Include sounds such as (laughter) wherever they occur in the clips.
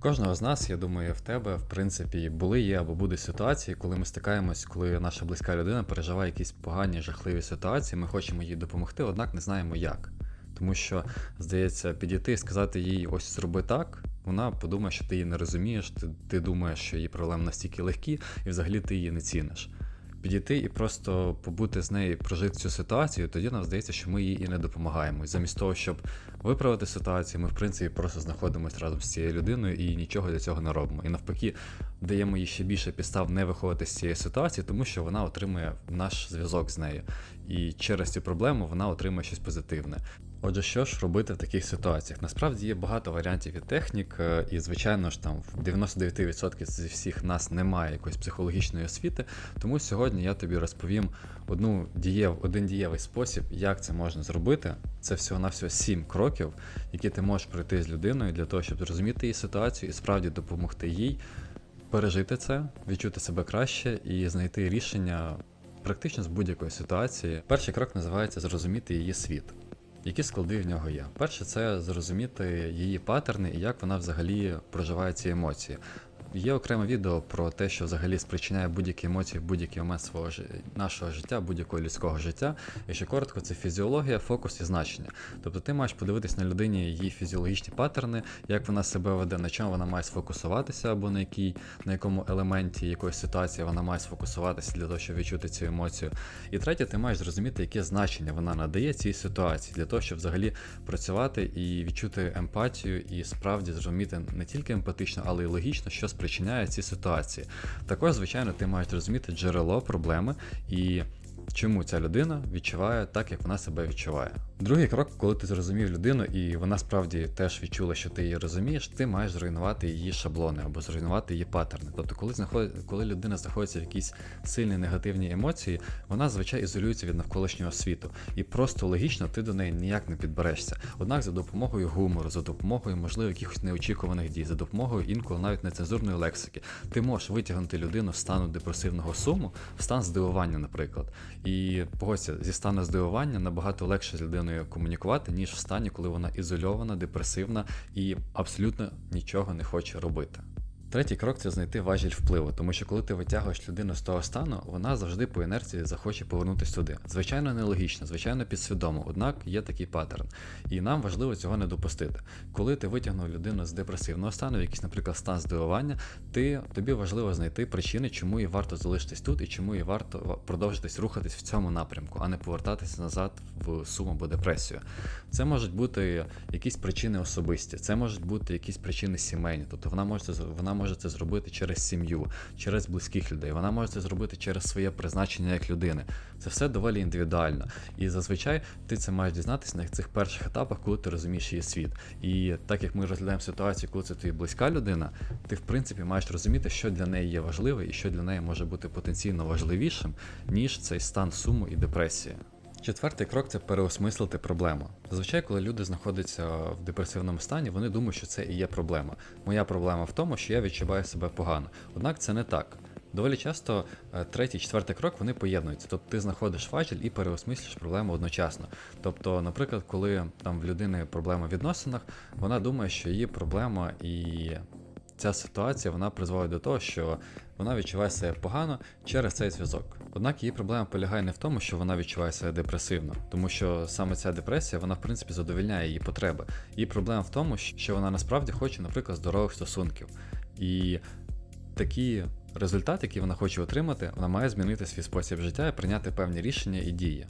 Кожного з нас, я думаю, в тебе, в принципі, були є або будуть ситуації, коли ми стикаємось, коли наша близька людина переживає якісь погані, жахливі ситуації, ми хочемо їй допомогти, однак не знаємо як. Тому що, здається, підійти і сказати їй ось зроби так, вона подумає, що ти її не розумієш, ти, ти думаєш, що її проблеми настільки легкі, і взагалі ти її не ціниш. Підійти і просто побути з нею, прожити цю ситуацію, тоді нам здається, що ми їй і не допомагаємо. І замість того, щоб виправити ситуацію, ми в принципі просто знаходимося разом з цією людиною і нічого для цього не робимо. І навпаки, даємо їй ще більше підстав не виходити з цієї ситуації, тому що вона отримує наш зв'язок з нею. І через цю проблему вона отримує щось позитивне. Отже, що ж робити в таких ситуаціях? Насправді є багато варіантів і технік, е, і звичайно ж там в 99% зі всіх нас немає якоїсь психологічної освіти. Тому сьогодні я тобі розповім одну дієв, один дієвий спосіб, як це можна зробити. Це всього на всього 7 кроків, які ти можеш пройти з людиною для того, щоб зрозуміти її ситуацію і справді допомогти їй пережити це, відчути себе краще і знайти рішення практично з будь-якої ситуації. Перший крок називається зрозуміти її світ. Які склади в нього є? Перше, це зрозуміти її паттерни і як вона взагалі проживає ці емоції. Є окреме відео про те, що взагалі спричиняє будь-які емоції будь-який момент свого нашого життя, будь-якого людського життя. Якщо коротко, це фізіологія, фокус і значення. Тобто ти маєш подивитись на людині її фізіологічні паттерни, як вона себе веде, на чому вона має сфокусуватися, або на якій, на якому елементі якоїсь ситуації вона має сфокусуватися для того, щоб відчути цю емоцію. І третє, ти маєш зрозуміти, яке значення вона надає цій ситуації, для того, щоб взагалі працювати і відчути емпатію, і справді зрозуміти не тільки емпатично, але й логічно, що спричиняє ці ситуації. Також, звичайно, ти маєш розуміти джерело проблеми і чому ця людина відчуває так, як вона себе відчуває. Другий крок, коли ти зрозумів людину, і вона справді теж відчула, що ти її розумієш, ти маєш зруйнувати її шаблони або зруйнувати її паттерни. Тобто, коли знаходить, коли людина знаходиться в якійсь сильні негативні емоції, вона звичайно ізолюється від навколишнього світу, і просто логічно ти до неї ніяк не підберешся. Однак за допомогою гумору, за допомогою, можливо, якихось неочікуваних дій, за допомогою інколи навіть нецензурної лексики, ти можеш витягнути людину з стану депресивного суму в стан здивування, наприклад. І погодься, зі стану здивування набагато легше з людиною комунікувати, ніж в стані, коли вона ізольована, депресивна і абсолютно нічого не хоче робити. Третій крок це знайти важіль впливу, тому що коли ти витягуєш людину з того стану, вона завжди по інерції захоче повернутися туди. Звичайно, нелогічно, звичайно, підсвідомо, однак є такий паттерн. І нам важливо цього не допустити. Коли ти витягнув людину з депресивного стану, якийсь, наприклад, стан здивування, ти, тобі важливо знайти причини, чому їй варто залишитись тут і чому їй варто продовжитись рухатись в цьому напрямку, а не повертатися назад в сум або депресію. Це можуть бути якісь причини особисті, це можуть бути якісь причини сімейні. Тобто вона може вона може це зробити через сім'ю, через близьких людей. Вона може це зробити через своє призначення як людини. Це все доволі індивідуально. І зазвичай ти це маєш дізнатися на цих перших етапах, коли ти розумієш її світ. І так як ми розглядаємо ситуацію, коли це тобі близька людина, ти в принципі маєш розуміти, що для неї є важливе і що для неї може бути потенційно важливішим, ніж цей стан суму і депресії. Четвертий крок це переосмислити проблему. Зазвичай, коли люди знаходяться в депресивному стані, вони думають, що це і є проблема. Моя проблема в тому, що я відчуваю себе погано. Однак це не так. Доволі часто е, третій, четвертий крок вони поєднуються. Тобто ти знаходиш важіль і переосмислюєш проблему одночасно. Тобто, наприклад, коли там в людини проблема в відносинах, вона думає, що її проблема і ця ситуація вона призводить до того, що вона відчуває себе погано через цей зв'язок. Однак її проблема полягає не в тому, що вона відчуває себе депресивно, тому що саме ця депресія, вона в принципі задовільняє її потреби. Її проблема в тому, що вона насправді хоче, наприклад, здорових стосунків. І такі результати, які вона хоче отримати, вона має змінити свій спосіб життя і прийняти певні рішення і дії.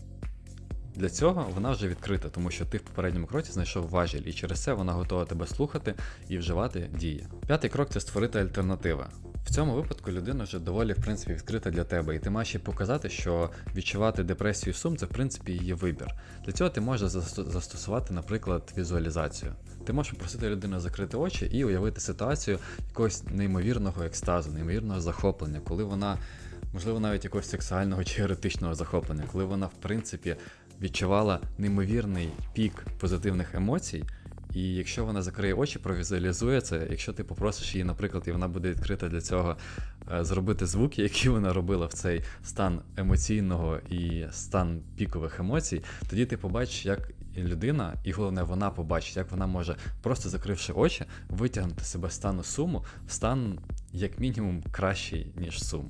Для цього вона вже відкрита, тому що ти в попередньому кроці знайшов важіль, і через це вона готова тебе слухати і вживати дії. П'ятий крок це створити альтернативи. В цьому випадку людина вже доволі в принципі відкрита для тебе, і ти маєш їй показати, що відчувати депресію і сум це в принципі її вибір. Для цього ти можеш застосувати, наприклад, візуалізацію. Ти можеш попросити людину закрити очі і уявити ситуацію якогось неймовірного екстазу, неймовірного захоплення, коли вона, можливо, навіть якогось сексуального чи еретичного захоплення, коли вона, в принципі, відчувала неймовірний пік позитивних емоцій, І якщо вона закриє очі, провізуалізує це, якщо ти попросиш її, наприклад, і вона буде відкрита для цього е, зробити звуки, (laughs) які вона робила в цей стан емоційного і стан пікових емоцій, тоді ти побачиш, як людина, і головне, вона побачить, як вона може, просто закривши очі, витягнути себе з стану суму в стан, як мінімум, кращий, ніж сум.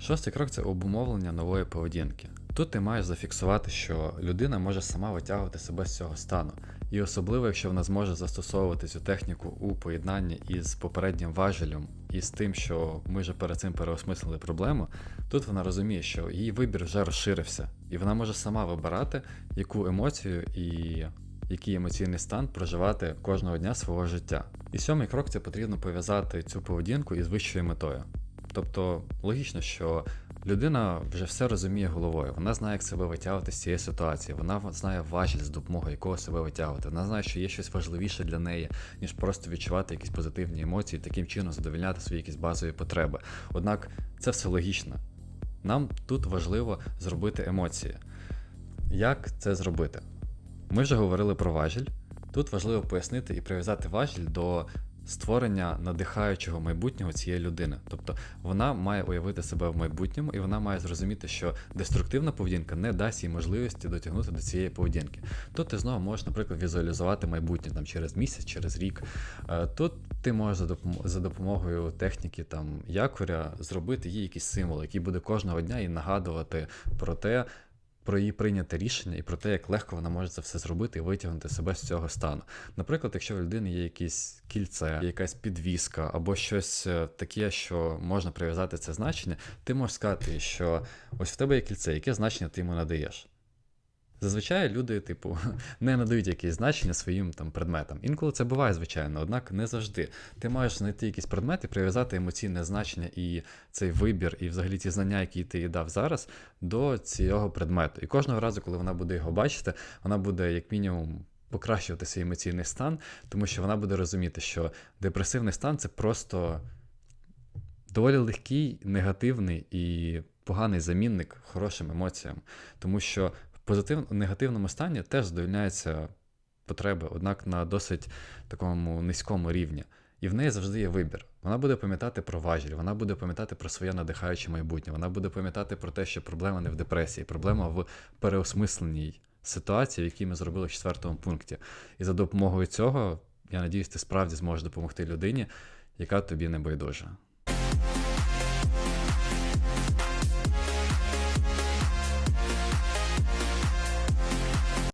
Шостий крок це обумовлення нової поведінки. Тут ти маєш зафіксувати, що людина може сама витягувати себе з цього стану, і особливо, якщо вона зможе застосовувати цю техніку у поєднанні із попереднім важелем і з тим, що ми вже перед цим переосмислили проблему, тут вона розуміє, що її вибір вже розширився, і вона може сама вибирати, яку емоцію і який емоційний стан проживати кожного дня свого життя. І сьомий крок це потрібно пов'язати цю поведінку із вищою метою. Тобто логічно, що людина вже все розуміє головою, вона знає, як себе витягувати з цієї ситуації, вона знає важіль, з допомогою якого себе витягувати. Вона знає, що є щось важливіше для неї, ніж просто відчувати якісь позитивні емоції, таким чином задовільняти свої якісь базові потреби. Однак це все логічно. Нам тут важливо зробити емоції. Як це зробити? Ми вже говорили про важіль. Тут важливо пояснити і прив'язати важіль до створення надихаючого майбутнього цієї людини. Тобто вона має уявити себе в майбутньому, і вона має зрозуміти, що деструктивна поведінка не дасть їй можливості дотягнути до цієї поведінки. Тут ти знову можеш, наприклад, візуалізувати майбутнє там через місяць, через рік. Е, Тут ти можеш за допом- за допомогою техніки там якоря зробити їй якийсь символ, який буде кожного дня і нагадувати про те, про її прийняте рішення і про те, як легко вона може це все зробити і витягнути себе з цього стану. Наприклад, якщо в людини є якесь кільце, якась підвіска або щось е, таке, що можна прив'язати це значення, ти можеш сказати, що ось в тебе є кільце, яке значення ти йому надаєш. Зазвичай люди, типу, (laughs) не надають якісь значення своїм там предметам. Інколи це буває, звичайно, однак не завжди. Ти маєш знайти якийсь предмет і прив'язати емоційне значення і цей вибір, і взагалі ті знання, які ти їй дав зараз, до цього предмету. І кожного разу, коли вона буде його бачити, вона буде як мінімум. Покращувати свій емоційний стан, тому що вона буде розуміти, що депресивний стан це просто доволі легкий, негативний і поганий замінник хорошим емоціям. Тому що в позитив... негативному стані теж задовольняються потреби, однак на досить такому низькому рівні. І в неї завжди є вибір. Вона буде пам'ятати про важіль, вона буде пам'ятати про своє надихаюче майбутнє, вона буде пам'ятати про те, що проблема не в депресії, проблема в переосмисленій ситуації, які ми зробили в четвертому пункті. І за допомогою цього, я надіюсь, ти справді зможеш допомогти людині, яка тобі не байдужа.